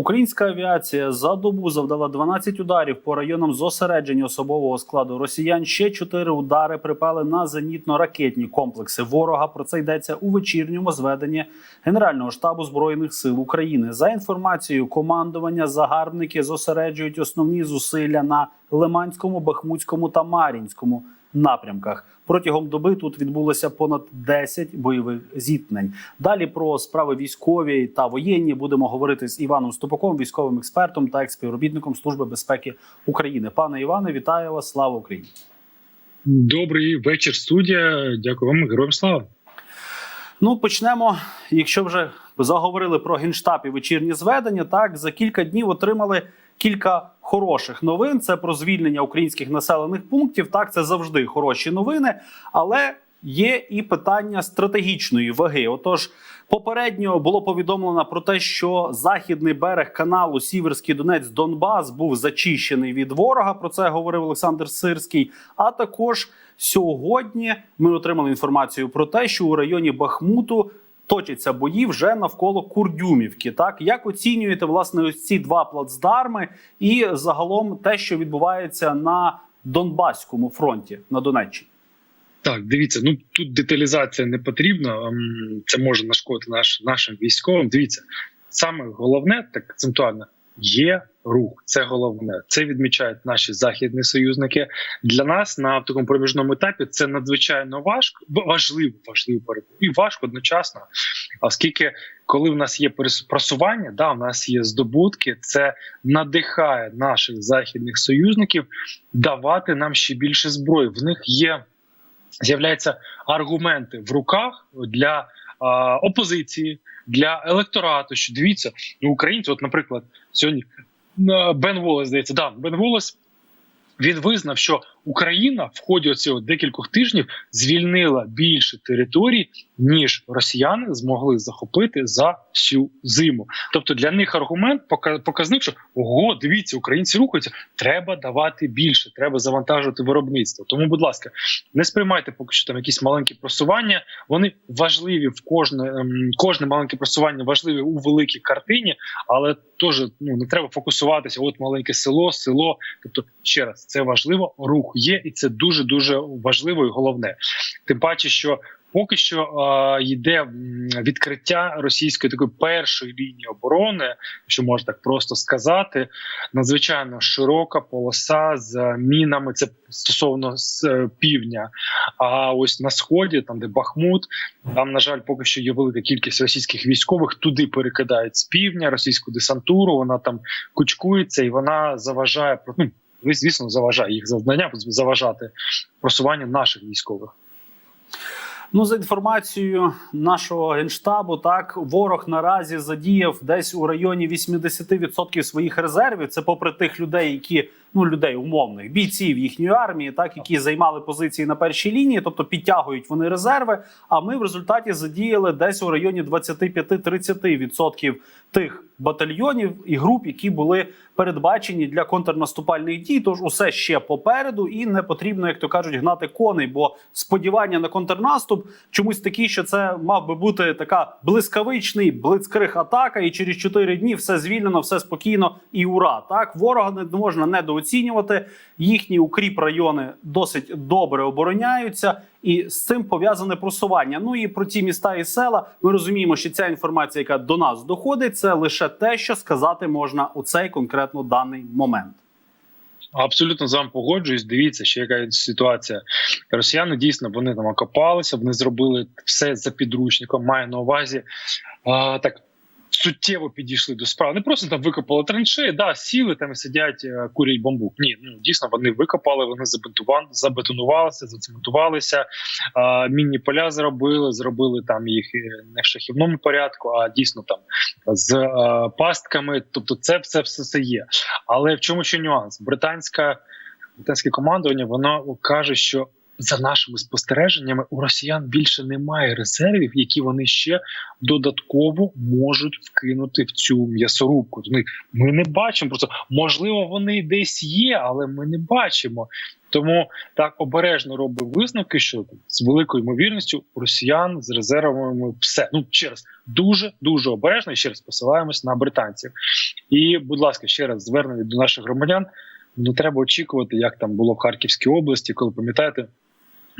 Українська авіація за добу завдала 12 ударів по районам зосередження особового складу росіян. Ще 4 удари припали на зенітно-ракетні комплекси ворога. Про це йдеться у вечірньому зведенні Генерального штабу збройних сил України. За інформацією командування, загарбники зосереджують основні зусилля на Лиманському, Бахмутському та Мар'їнському напрямках. Протягом доби тут відбулося понад 10 бойових зіткнень. Далі про справи військові та воєнні будемо говорити з Іваном Ступаком, військовим експертом та експівробітником Служби безпеки України. Пане Іване, вітаю вас! Слава Україні! Добрий вечір, студія. Дякую вам, героям слава. Ну почнемо. Якщо вже заговорили про генштаб і вечірні зведення, так за кілька днів отримали кілька хороших новин. Це про звільнення українських населених пунктів. Так, це завжди хороші новини, але є і питання стратегічної ваги. Отож, попередньо було повідомлено про те, що західний берег каналу Сіверський Донець Донбас був зачищений від ворога. Про це говорив Олександр Сирський. А також сьогодні ми отримали інформацію про те, що у районі Бахмуту точаться бої вже навколо Курдюмівки. Так як оцінюєте власне ось ці два плацдарми і загалом те, що відбувається на Донбаському фронті на Донеччині? Так, дивіться, ну тут деталізація не потрібна. ем, Це може нашкодити наш, нашим військовим. Дивіться, саме головне, так акцентуально, є рух. Це головне. Це відмічають наші західні союзники. Для нас на такому проміжному етапі це надзвичайно важко, важливо, важливо і важко одночасно. Оскільки, коли в нас є просування, да, в нас є здобутки, це надихає наших західних союзників давати нам ще більше зброї. В них є з'являються аргументи в руках для а, опозиції, для електорату. Що дивіться, ну українці, от, наприклад, сьогодні Бен Волес, здається, да, Бен Волес. Він визнав, що Україна в ході цього декількох тижнів звільнила більше територій, ніж росіяни змогли захопити за всю зиму. Тобто для них аргумент показник, що ого, дивіться, українці рухаються. Треба давати більше, треба завантажувати виробництво. Тому, будь ласка, не сприймайте поки що там якісь маленькі просування. Вони важливі в кожне ем, кожне маленьке просування важливі у великій картині, але теж ну не треба фокусуватися. От маленьке село, село. Тобто, ще раз, це важливо. Рух є, і це дуже дуже важливо і головне. Тим паче, що поки що е, йде відкриття російської такої першої лінії оборони, що можна так просто сказати. Надзвичайно широка полоса з мінами. Це стосовно з е, півдня. А ось на сході, там де Бахмут, там на жаль, поки що є велика кількість російських військових. Туди перекидають з півдня російську десантуру. Вона там кучкується і вона заважає ну, звісно, заважає їх завдання заважати просуванню наших військових. Ну, за інформацією нашого генштабу, так ворог наразі задіяв десь у районі 80% своїх резервів. Це попри тих людей, які ну людей умовних бійців їхньої армії, так які займали позиції на першій лінії, тобто підтягують вони резерви. А ми в результаті задіяли десь у районі 25-30% тих батальйонів і груп, які були передбачені для контрнаступальних дій. Тож усе ще попереду, і не потрібно, як то кажуть, гнати коней. Бо сподівання на контрнаступ чомусь такі, що це мав би бути така блискавичний блицкриг атака, і через 4 дні все звільнено, все спокійно і ура. Так ворога не можна недооцінювати. Їхні укріп райони досить добре обороняються, і з цим пов'язане просування. Ну і про ті міста і села ми розуміємо, що ця інформація, яка до нас доходить, це лише те, що сказати можна у цей конкретно даний момент. Абсолютно з вами погоджуюсь. Дивіться, що яка ситуація. Росіяни дійсно вони там окопалися, вони зробили все за підручником. Маю на увазі а, так. Суттєво підійшли до справи. Не просто там викопали траншеї, да, сіли там сидять, е, курять бамбук. Ні, ну дійсно вони викопали, вони забетонувалися, зацементувалися, мінні поля зробили, зробили там їх е, не в шахівному порядку, а дійсно там з е, пастками. Тобто, це все все це є. Але в чому ще нюанс? Британська британське командування воно каже, що за нашими спостереженнями у росіян більше немає резервів, які вони ще додатково можуть вкинути в цю м'ясорубку. Ми, не бачимо просто можливо, вони десь є, але ми не бачимо. Тому так обережно робив висновки, що з великою ймовірністю росіян з резервами все. Ну ще раз дуже дуже обережно і ще раз посилаємось на британців. І, будь ласка, ще раз звернення до наших громадян. Не треба очікувати, як там було в Харківській області, коли пам'ятаєте.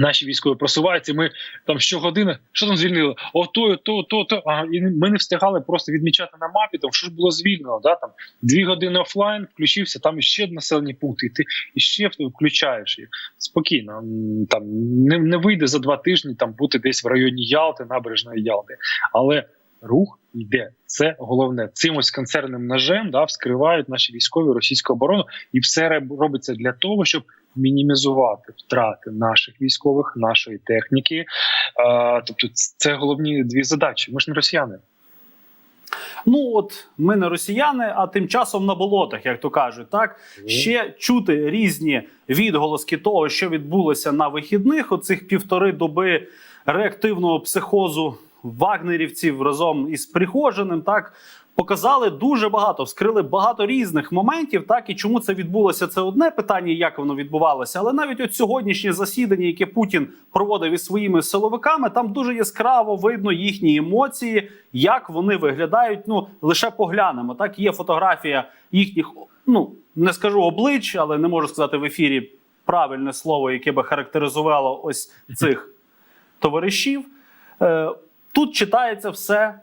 Наші військові просуваються. Ми там щогодини, що там звільнили? Ото, то, то, то. А і ми не встигали просто відмічати на мапі. Там що ж було звільнено? Да там дві години офлайн включився. Там іще населені пункти. І ти іще включаєш їх спокійно. Там не, не вийде за два тижні там бути десь в районі Ялти, набережної Ялти, але рух йде. Це головне. Цим ось концерним ножем да, вскривають наші військові російську оборону, і все робиться для того, щоб мінімізувати втрати наших військових, нашої техніки. Е, тобто, це головні дві задачі. Ми ж не росіяни. Ну от ми не росіяни, а тим часом на болотах, як то кажуть, так ще чути різні відголоски того, що відбулося на вихідних. Оцих півтори доби реактивного психозу вагнерівців разом із Пригожиним, так показали дуже багато, вскрили багато різних моментів. Так і чому це відбулося? Це одне питання, як воно відбувалося. Але навіть от сьогоднішнє засідання, яке Путін проводив із своїми силовиками, там дуже яскраво видно їхні емоції, як вони виглядають. Ну лише поглянемо. Так є фотографія їхніх, ну не скажу облич, але не можу сказати в ефірі правильне слово, яке би характеризувало ось цих товаришів. Тут читається все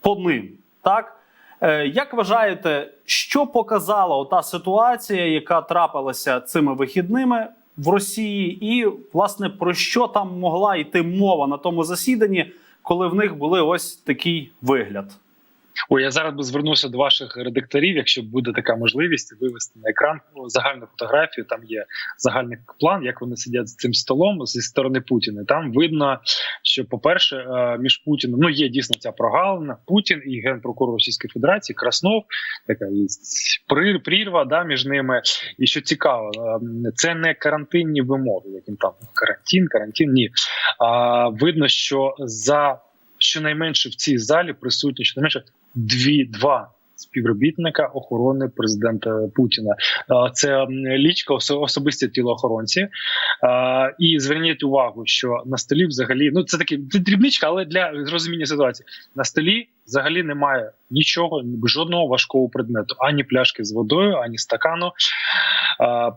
по ним. Так? Е, Як вважаєте, що показала та ситуація, яка трапилася цими вихідними в Росії, і власне про що там могла йти мова на тому засіданні, коли в них були ось такий вигляд? Ой, я зараз би звернувся до ваших редакторів, якщо буде така можливість вивести на екран ну, загальну фотографію. Там є загальний план, як вони сидять з цим столом зі сторони Путіна. Там видно, що, по-перше, е, між Путіним ну є дійсно ця прогалина. Путін і генпрокурор Російської Федерації Краснов, така є прірва да, між ними. І що цікаво, е, це не карантинні вимоги, яким там карантин, карантин. Ні, а видно, що за щонайменше в цій залі присутні щонайменше дві два співробітника охорони президента Путіна. Це лічка особисті тілоохоронці. І зверніть увагу, що на столі взагалі ну це таки дрібничка, але для розуміння ситуації на столі взагалі немає нічого, жодного важкого предмету, ані пляшки з водою, ані стакану.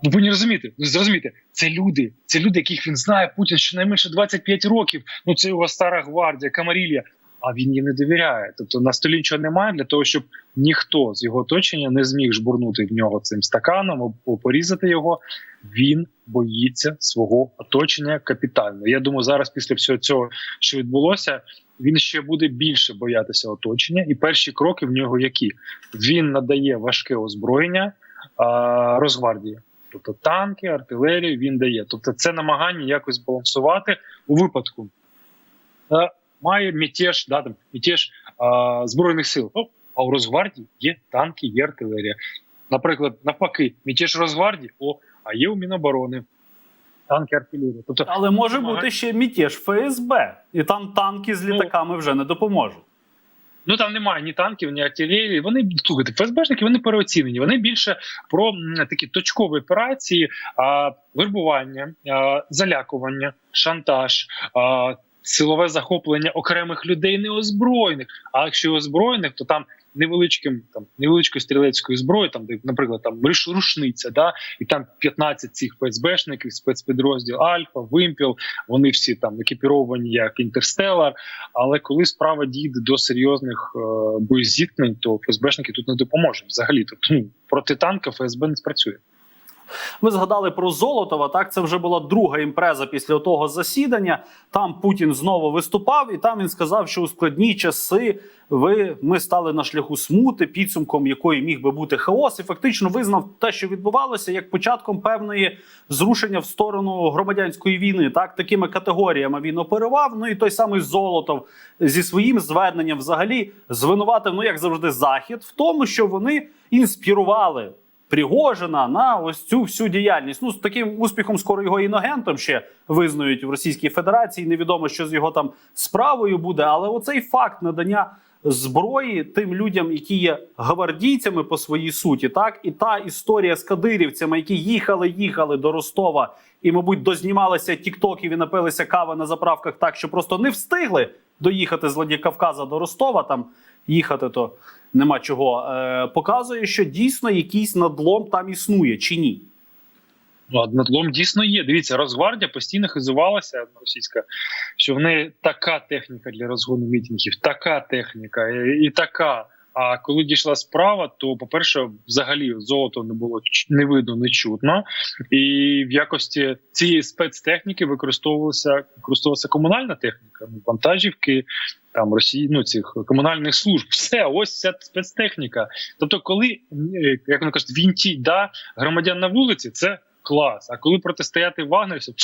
Ви повинні розуміти, зрозуміти, це люди, це люди, яких він знає. Путін щонайменше 25 років. Ну це його стара гвардія, камарілія. А він їй не довіряє. Тобто на столі нічого немає для того, щоб ніхто з його оточення не зміг жбурнути в нього цим стаканом або порізати його. Він боїться свого оточення капітально. Я думаю, зараз після всього цього, що відбулося, він ще буде більше боятися оточення. І перші кроки в нього які він надає важке озброєння а, Росгвардії. Тобто танки, артилерію він дає. Тобто, це намагання якось балансувати у випадку. Має мятеж, да, там, мятеж а, Збройних сил. О, а у Росгвардії є танки, є артилерія. Наприклад, навпаки, мятеж Росгвардії, о, а є у Міноборони танки, артилерія. Тобто, Але може бути ще мятеж ФСБ, і там танки з літаками вже не допоможуть. Ну там немає ні танків, ні артилерії. Вони слухайте, ФСБшники вони переоцінені. Вони більше про такі точкові операції, а, вербування, а, залякування, шантаж. А, Силове захоплення окремих людей неозброєних. А якщо озброєних, то там невеличким там невеличкою стрілецькою зброєю, там де, наприклад, там руш- рушниця, да, і там 15 цих ФСБшників, спецпідрозділ Альфа, Вимпіл. Вони всі там екіпіровані як інтерстелар. Але коли справа дійде до серйозних е, боєзіткнень, то ФСБшники тут не допоможуть взагалі. Тобто ну, проти танка ФСБ не спрацює. Ви згадали про Золотова. Так, це вже була друга імпреза після того засідання. Там Путін знову виступав, і там він сказав, що у складні часи ви ми стали на шляху смути, підсумком якої міг би бути хаос, і фактично визнав те, що відбувалося, як початком певної зрушення в сторону громадянської війни. Так, такими категоріями він оперував. Ну і той самий Золотов зі своїм зверненням взагалі звинуватив, ну як завжди, захід в тому, що вони інспірували Пригожина на ось цю всю діяльність. Ну з таким успіхом скоро його іногентом ще визнають в Російській Федерації. Невідомо, що з його там справою буде. Але оцей факт надання зброї тим людям, які є гвардійцями по своїй суті, так і та історія з кадирівцями, які їхали, їхали до Ростова і, мабуть, дознімалися тіктоків і напилися кави на заправках так, що просто не встигли доїхати з Владикавказа до Ростова. Там їхати то нема чого. Е, показує, що дійсно якийсь надлом там існує чи ні. Ну, надлом дійсно є. Дивіться, Росгвардія постійно хизувалася російська, що в неї така техніка для розгону мітингів, така техніка і, і така. А коли дійшла справа, то по-перше, взагалі золото не було не видно, не чутно, і в якості цієї спецтехніки використовувалася використовувалася комунальна техніка, ну, вантажівки там Росії, ну цих комунальних служб. Все, ось ця спецтехніка. Тобто, коли е, як вони кажуть, вінті да громадян на вулиці, це клас. А коли протистояти вагнерівцям,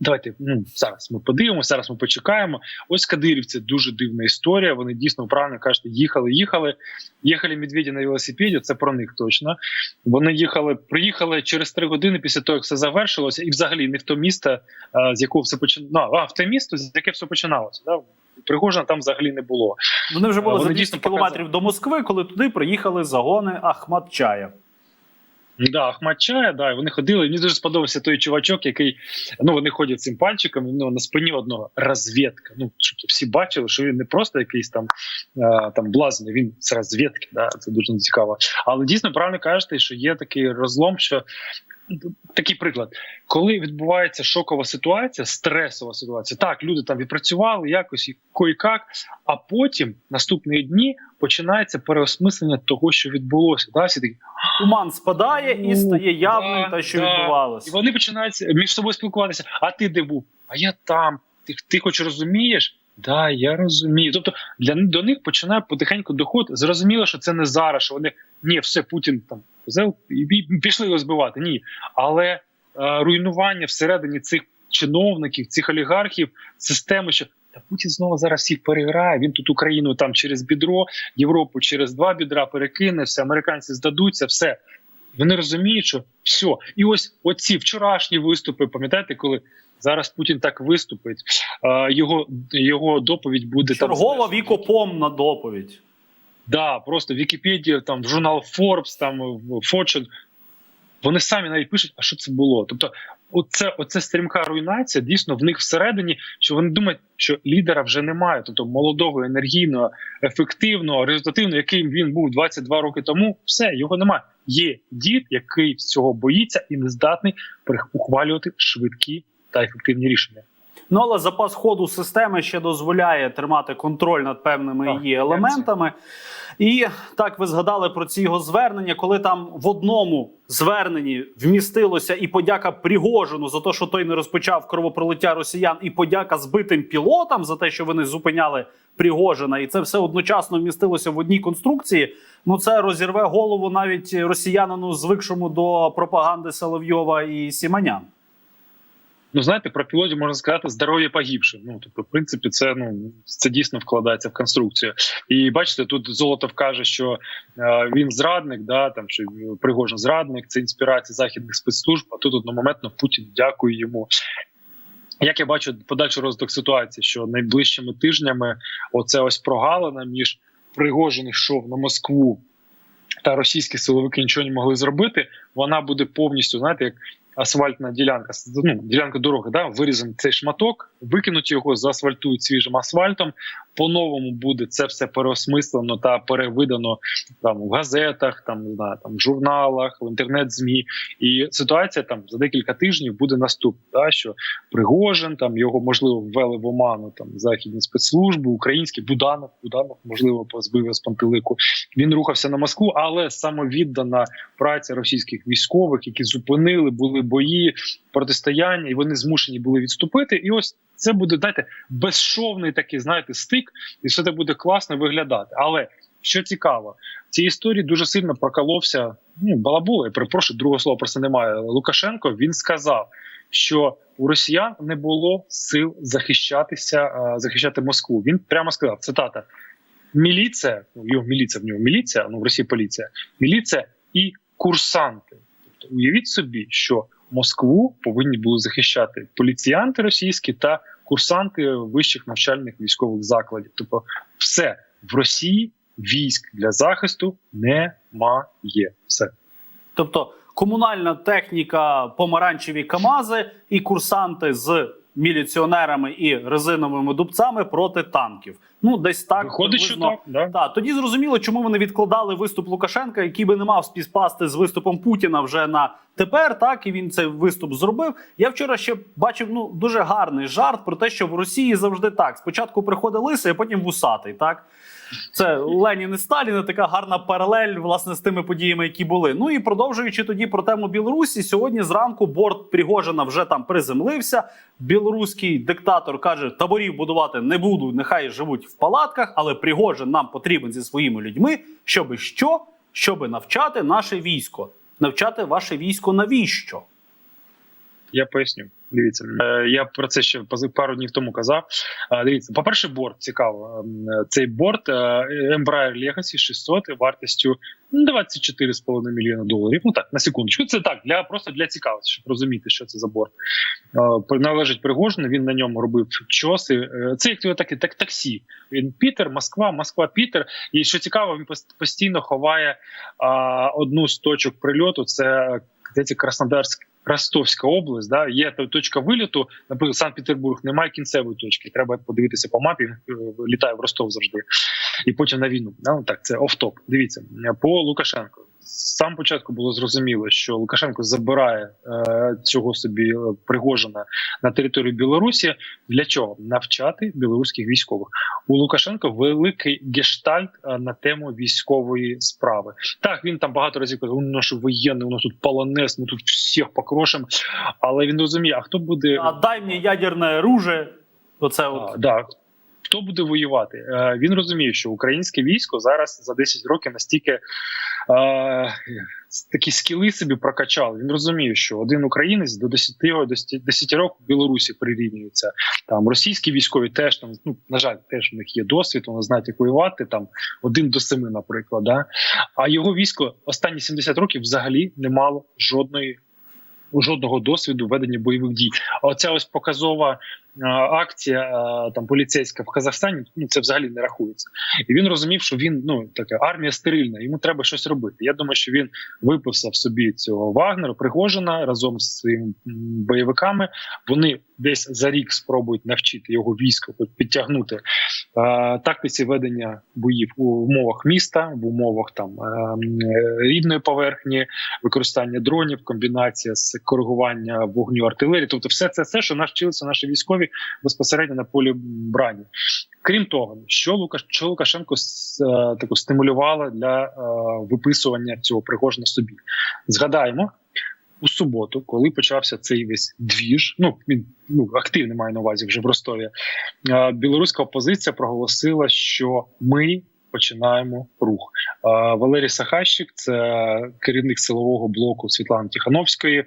давайте ну зараз ми подивимося, зараз ми почекаємо. Ось Кадирівці дуже дивна історія. Вони дійсно правильно кажете, їхали, їхали. Їхали медведі на велосипеді. Це про них точно. Вони їхали, приїхали через три години після того, як все завершилося, і взагалі не в то місто, з якого все починалося. А в те місто, з яке все починалося. Да? Пригожина там взагалі не було. Вони вже були Вони за 200 дійсно кілометрів до Москви, коли туди приїхали загони Ахмадчая. Да, Ахмад Чая, да, вони ходили. Мені дуже сподобався той чувачок, який ну вони ходять цим пальчиком. Ну на спині одного розвідка. Ну щоб всі бачили, що він не просто якийсь там е, там блазний, він з розвідки. Да, це дуже цікаво. Але дійсно правильно кажете, що є такий розлом, що такий приклад, коли відбувається шокова ситуація, стресова ситуація, так люди там відпрацювали якось і кой-как, а потім наступні дні починається переосмислення того, що відбулося. Да, всі такі, Туман спадає і стає явним да, те, що да. відбувалося. І вони починають між собою спілкуватися. А ти де був? А я там. Ти, ти хоч розумієш? Да, я розумію. Тобто для до них починає потихеньку доход. Зрозуміло, що це не зараз. Що вони ні, все Путін там взяв і, і пішли його збивати. Ні, але е, руйнування всередині цих чиновників, цих олігархів, системи, що та Путін знову зараз всіх переграє. Він тут Україну там через бідро, Європу через два бідра перекине. Все американці здадуться, все. Вони розуміють, що все. І ось оці вчорашні виступи, пам'ятаєте, коли зараз Путін так виступить, його, його доповідь буде Чергова там. вікопомна доповідь. Да, просто Вікіпедія, там журнал Forbes, там Fortune, Вони самі навіть пишуть, а що це було. Тобто, оце, оце стрімка руйнація дійсно в них всередині, що вони думають, що лідера вже немає. Тобто молодого, енергійного, ефективного, результативного, яким він був 22 роки тому, все його немає. Є дід, який цього боїться і не здатний ухвалювати швидкі та ефективні рішення. Ну але запас ходу системи ще дозволяє тримати контроль над певними Так, її елементами. І так ви згадали про ці його звернення, коли там в одному зверненні вмістилося і подяка Пригожину за те, що той не розпочав кровопролиття росіян, і подяка збитим пілотам за те, що вони зупиняли Пригожина, і це все одночасно вмістилося в одній конструкції. Ну це розірве голову навіть росіянину, звикшому до пропаганди Соловйова і Сіманян. Ну, знаєте, про пілотів можна сказати здоров'я погибше. Ну тобто, в принципі, це ну це дійсно вкладається в конструкцію. І бачите, тут Золотов каже, що е, він зрадник, да там що Пригожин зрадник, це інспірація західних спецслужб. А тут одномоментно Путін дякує йому. Як я бачу подальший розвиток ситуації, що найближчими тижнями оце ось прогалина між Пригожин йшов на Москву та російські силовики нічого не могли зробити. Вона буде повністю, знаєте, як асфальтна ділянка, ну, ділянка дороги, да, вирізаний цей шматок, викинуть його, заасфальтують свіжим асфальтом. По-новому буде це все переосмислено та перевидано там в газетах, там не знаю, там в журналах, в інтернет-змі. І ситуація там за декілька тижнів буде наступна. Да, що Пригожин там його можливо ввели в оману там західні спецслужби, українські Буданов, Буданов можливо позбив з пантелику. Він рухався на Москву, але самовіддана праця російських військових, які зупинили, були бої, протистояння, і вони змушені були відступити. І ось це буде знаєте, безшовний такий, знаєте, стик, і все це буде класно виглядати. Але що цікаво, в цій історії дуже сильно проколовся. Ну балабула, я перепрошую, другого слова просто немає. Лукашенко він сказав, що у росіян не було сил захищатися, захищати Москву. Він прямо сказав: цитата. Міліція, ну його міліція в нього міліція, ну в Росії поліція, міліція і курсанти. Тобто, уявіть собі, що Москву повинні були захищати поліціянти російські та курсанти вищих навчальних військових закладів. Тобто, все в Росії військ для захисту немає. Все. Тобто комунальна техніка, помаранчеві камази і курсанти з міліціонерами і резиновими дубцями проти танків. Ну, десь так Виходить, що так. Да? Так, тоді зрозуміло, чому вони відкладали виступ Лукашенка, який би не мав співпасти з виступом Путіна вже на тепер. Так і він цей виступ зробив. Я вчора ще бачив ну дуже гарний жарт про те, що в Росії завжди так: спочатку приходить лисий, а потім вусатий. Так це Ленін і Сталін, і така гарна паралель власне з тими подіями, які були. Ну і продовжуючи тоді про тему Білорусі, сьогодні зранку борт Пригожина вже там приземлився. Білоруський диктатор каже: таборів будувати не буду, нехай живуть в палатках, але Пригожин нам потрібен зі своїми людьми, щоби що? Щоби навчати наше військо. Навчати ваше військо навіщо? Я поясню. Дивіться, е, я про це ще пару днів тому казав. Е, Дивіться, по-перше, борт цікаво. Ем, Цей борт е, Embraer Legacy 600 вартістю ну, 24,5 мільйона доларів. Ну так, на секундочку. Це так, для просто для цікавості, щоб розуміти, що це за борт. Належить Пригожину, він на ньому робив чоси. Це як таке так, таксі. Він Пітер, Москва, Москва, Пітер. І що цікаво, він постійно ховає а, одну з точок прильоту. Це Краснодарськ. Ростовська область, да, є точка виліту. Наприклад, Санкт-Петербург немає кінцевої точки. Треба подивитися по мапі. е, Літає в Ростов завжди, і потім на війну. Ну, так, це офтоп. Дивіться по Лукашенку. З самого початку було зрозуміло, що Лукашенко забирає е, цього собі е, Пригожина на територію Білорусі. Для чого навчати білоруських військових у Лукашенка великий гештальт е, на тему військової справи. Так, він там багато разів казав, ну наш воєнний, у нас тут полонез, ми тут всіх покрошимо. Але він розуміє, а хто буде А дай мені ядерне оружие. Оце от а, да. Хто буде воювати? Е, він розуміє, що українське військо зараз за 10 років настільки такі скіли собі прокачали. Він розуміє, що один українець до 10, до 10 років в Білорусі прирівнюється. Там російські військові теж там, ну на жаль, теж у них є досвід, вони знають, як воювати там один до семи, наприклад. Да? А його військо останні 70 років взагалі не мало жодної. Жодного досвіду ведення бойових дій. Оця ось показова е, акція е, там поліцейська в Казахстані. Ну це взагалі не рахується. І він розумів, що він ну така армія стерильна, йому треба щось робити. Я думаю, що він виписав собі цього Вагнера, Пригожина разом з своїми бойовиками. Вони десь за рік спробують навчити його військо, підтягнути тактиці ведення боїв у умовах міста, в умовах там е, е, рівної поверхні, використання дронів, комбінація з коригування вогню артилерії. Тобто, все це все, що навчилися наші військові безпосередньо на полі брані. Крім того, що Лукаш що Лукашенко е, таку стимулювала для е, виписування цього Пригожина собі. Згадаємо. У суботу, коли почався цей весь двіж, ну він ну активний має на увазі вже в Ростові. Білоруська опозиція проголосила, що ми починаємо рух. Валерій Сахащик, це керівник силового блоку Світлани Тихановської.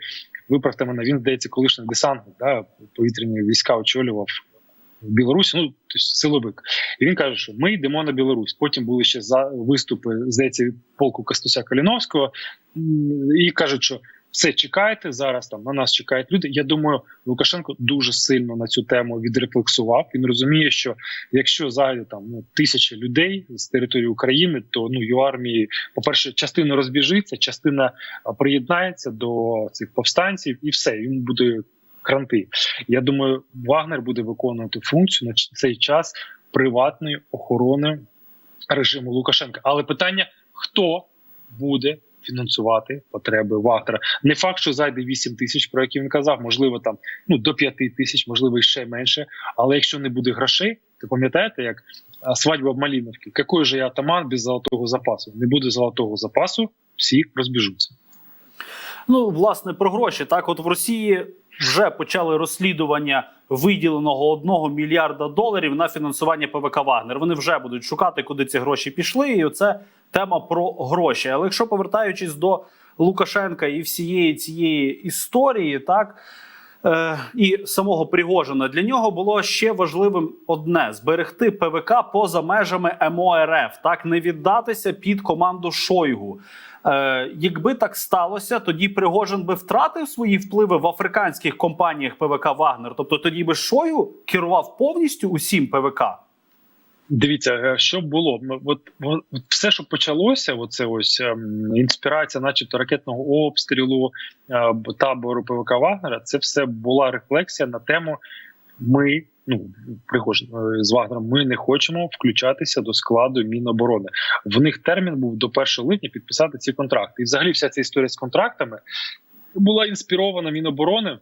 Виправте мене, він здається, колишній десантник, да, повітряні війська очолював в Білорусі. Ну тобто силовик. І він каже, що ми йдемо на Білорусь. Потім були ще за виступи, здається, від полку Костуся Каліновського, і кажуть, що. Все чекайте зараз. Там на нас чекають люди. Я думаю, Лукашенко дуже сильно на цю тему відрефлексував. Він розуміє, що якщо зайде там ну тисячі людей з території України, то ну його армії, по перше, частина розбіжиться, частина приєднається до цих повстанців, і все йому буде кранти. Я думаю, Вагнер буде виконувати функцію на цей час приватної охорони режиму Лукашенка. Але питання: хто буде фінансувати потреби Вагнера? Не факт, що зайде 8 тисяч, про які він казав, можливо, там ну до 5 тисяч, можливо, ще менше. Але якщо не буде грошей, то пам'ятаєте, як свадьба в Маліновці? Який же я атаман без золотого запасу? Не буде золотого запасу, всі розбіжуться. Ну, власне, про гроші. Так, от в Росії вже почали розслідування виділеного одного мільярда доларів на фінансування ПВК Вагнер. Вони вже будуть шукати, куди ці гроші пішли. І це тема про гроші. Але якщо повертаючись до Лукашенка і всієї цієї історії, так. Е, і самого Пригожина для нього було ще важливим одне: зберегти ПВК поза межами МОРФ, так не віддатися під команду Шойгу. Е, якби так сталося, тоді Пригожин би втратив свої впливи в африканських компаніях ПВК Вагнер. Тобто тоді би Шойгу керував повністю усім ПВК. Дивіться, е, що було. От, от все, що почалося, оце ось ем, інспірація, начебто ракетного обстрілу е, б- табору ПВК Вагнера. Це все була рефлексія на тему. Ми, ну Пригожин е, з Вагнером, ми не хочемо включатися до складу Міноборони. В них термін був до 1 липня підписати ці контракти. І взагалі вся ця історія з контрактами була інспірована Міноборони.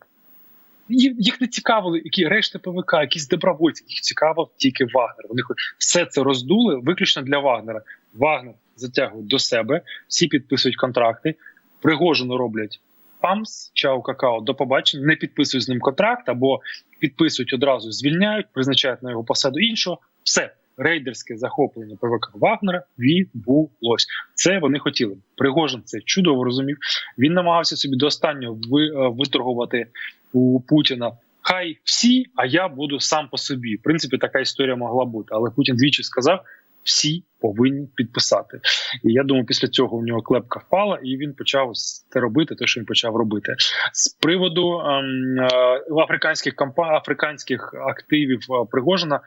Їх, не цікавили, які решти ПВК, якісь добровольці. Їх цікавив тільки Вагнер. Вони все це роздули виключно для Вагнера. Вагнер затягує до себе, всі підписують контракти. Пригожину роблять памс, чау, какао, до побачення, не підписують з ним контракт або підписують одразу, звільняють, призначають на його посаду іншого. Все рейдерське захоплення ПВК Вагнера відбулось. Це вони хотіли. Пригожин це чудово розумів. Він намагався собі до останнього е, виторгувати у Путіна. Хай всі, а я буду сам по собі. В принципі, така історія могла бути. Але Путін двічі сказав: всі повинні підписати. І я думаю, після цього у нього клепка впала, і він почав це робити, те, що він почав робити. З приводу ем, е, африканських компа африканських активів е, Пригожина.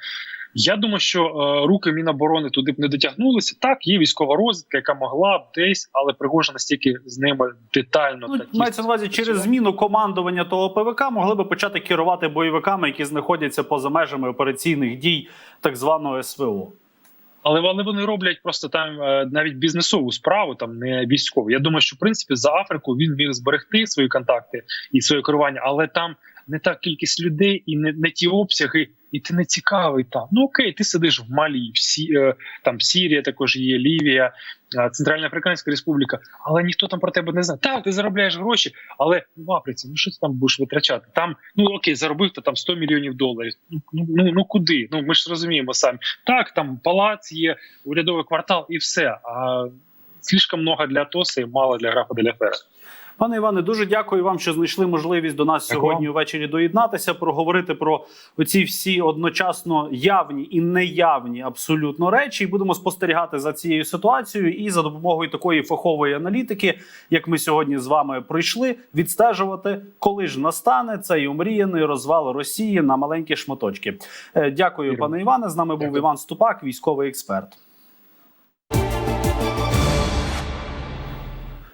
Я думаю, що е, руки Міноборони туди б не дотягнулися. Так, є військова розвідка, яка могла б десь, але Пригожин настільки з ними детально Ну, та мається на увазі, через зміну командування того ПВК могли би почати керувати бойовиками, які знаходяться поза межами операційних дій так званого СВО. Але але вони роблять просто там е, навіть бізнесову справу, там не військову. Я думаю, що в принципі за Африку він міг зберегти свої контакти і своє керування, але там не та кількість людей і не, не ті обсяги, і ти не цікавий там. Ну окей, ти сидиш в Малі, в Сі, е, там Сірія також є, Лівія, е, Центральна Африканська Республіка, але ніхто там про тебе не знає. Так, ти заробляєш гроші, але в Африці, ну що ти там будеш витрачати? Там ну окей, заробив ти там 100 мільйонів доларів. Ну ну, ну, ну куди? Ну ми ж розуміємо самі. Так, там палац є, урядовий квартал і все. А слишком много для Тоса і мало для графа Деля Фера. Пане Іване, дуже дякую вам, що знайшли можливість до нас Дякую. сьогодні ввечері доєднатися, проговорити про оці всі одночасно явні і неявні абсолютно речі. І будемо спостерігати за цією ситуацією і за допомогою такої фахової аналітики, як ми сьогодні з вами пройшли, відстежувати, коли ж настане цей омріяний розвал Росії на маленькі шматочки. Е, Дякую, пане Іване. З нами був Дякую. Іван Ступак, військовий експерт.